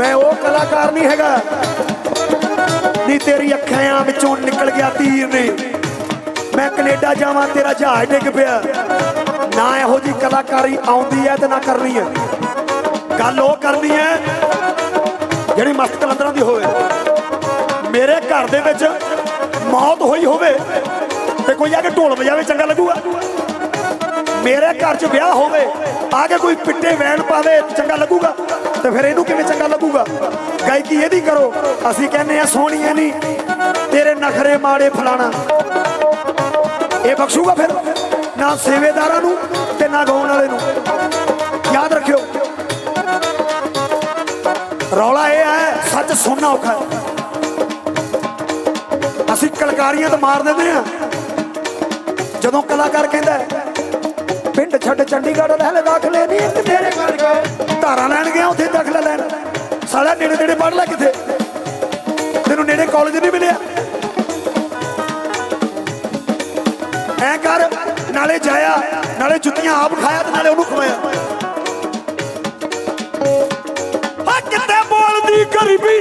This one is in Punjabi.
ਮੈਂ ਉਹ ਕਲਾਕਾਰ ਨਹੀਂ ਹੈਗਾ। ਨੀ ਤੇਰੀ ਅੱਖਾਂ ਵਿੱਚੋਂ ਨਿਕਲ ਗਿਆ ਤੀਰ ਨੇ। ਮੈਂ ਕੈਨੇਡਾ ਜਾਵਾਂ, ਤੇਰਾ ਜਹਾਜ਼ ਡਿੱਗ ਪਿਆ। ਨਾ ਇਹੋ ਜੀ ਕਲਾਕਾਰੀ ਆਉਂਦੀ ਹੈ ਤੇ ਨਾ ਕਰਨੀ ਹੈ ਗੱਲ ਉਹ ਕਰਨੀ ਹੈ ਜਿਹੜੀ ਮਸਤ ਕਲੰਦਰਾਂ ਦੀ ਹੋਵੇ। ਮੇਰੇ ਘਰ ਦੇ ਵਿੱਚ ਮੌਤ ਹੋਈ ਹੋਵੇ ਤੇ ਕੋਈ ਆ ਕੇ ਢੋਲ ਵਜਾਵੇ ਚੰਗਾ ਲੱਗੂਗਾ। ਮੇਰੇ ਘਰ 'ਚ ਵਿਆਹ ਹੋਵੇ, ਆ ਕੇ ਕੋਈ ਪਿੱਟੇ ਵੈਣ ਪਾਵੇ ਚੰਗਾ ਲੱਗੂਗਾ। ਤੇ ਫਿਰ ਇਹਨੂੰ ਕਿਵੇਂ ਗਾਇਕੀ ਇਹਦੀ ਕਰੋ। ਅਸੀਂ ਕਹਿੰਦੇ ਆ ਸੋਹਣੀਏ ਨਹੀਂ ਤੇਰੇ ਨਖਰੇ ਮਾੜੇ ਫਲਾਣਾ। ਇਹ ਬਖਸ਼ੂਗਾ ਫਿਰ ਨਾ ਸੇਵੇਦਾਰਾਂ ਨੂੰ ਤੇ ਨਾ ਗਾਉਣ ਵਾਲੇ ਨੂੰ। ਯਾਦ ਰੱਖਿਓ। ਰੌਲਾ ਇਹ ਹੈ, ਸੱਚ ਸੁਣਨਾ ਔਖਾ ਅਸੀਂ ਕਲਕਾਰੀਆਂ ਤਾਂ ਮਾਰ ਦਿੰਦੇ ਆ ਜਦੋਂ ਕਲਾਕਾਰ ਕਹਿੰਦਾ ਪਿੰਡ ਛੱਡ ਚੰਡੀਗੜ੍ਹ ਲੈ ਲੈ ਦਾਖਲੇ ਨਹੀਂ ਤੇ ਤੇਰੇ ਘਰ ਗਏ ਲੈਣ ਗਿਆ ਉੱਥੇ ਦਾਖਲਾ ਸਾਲਾ ਨੇੜੇ ਨੇੜੇ ਪੜ੍ਹ ਲੈ ਕਿੱਥੇ ਤੈਨੂੰ ਨੇੜੇ ਕਾਲਜ ਨਹੀਂ ਮਿਲਿਆ। ਐ ਕਰ, ਨਾਲੇ ਜਾਇਆ, ਨਾਲੇ ਜੁੱਤੀਆਂ ਆਪ ਖਾਇਆ ਤੇ ਨਾਲੇ ਉਹਨੂੰ ਖਵਾਇਆ। ਆ ਕਿੱਥੇ ਬੋਲਦੀ ਗਰੀਬੀ?